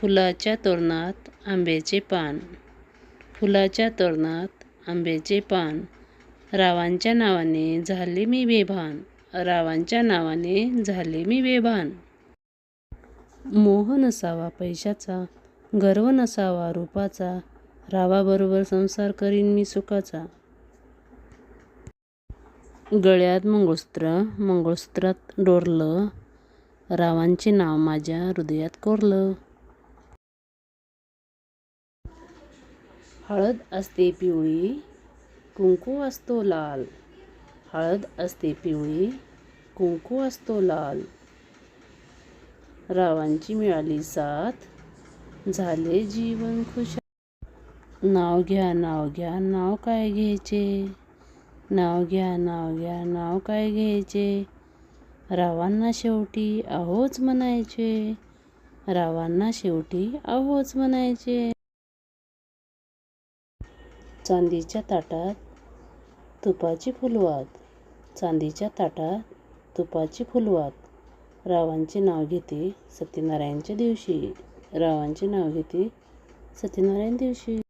फुलाच्या तोरणात आंब्याचे पान. फुलाच्या तोरणात आंब्याचे पान. रावांच्या नावाने झाले मी बेभान. रावांच्या नावाने झाले मी बेभान. मोह नसावा पैशाचा गर्व नसावा रूपाचा. रावाबरोबर संसार करीन मी सुखाचा. गळ्यात मंगळसूत्र मंगळसूत्रात डोरलं. रावांचे नाव माझ्या हृदयात कोरलं. हळद असते पिवळी कुंकू असतो लाल. हळद असते पिवळी कुंकू असतो लाल. रावांची मिळाली साथ झाले जीवन खुशाल नाव घ्या नाव घ्या नाव काय घ्यायचे? नाव घ्या नाव घ्या नाव काय घ्यायचे? रावांना शेवटी अहोच म्हणायचे. रावांना शेवटी अहोच म्हणायचे. चांदीच्या ताटात तुपाची फुलवात. चांदीच्या ताटात तुपाची फुलवात. रावांचे नाव घेते सत्यनारायणच्या दिवशी. रावांचे नाव घेते सत्यनारायण दिवशी.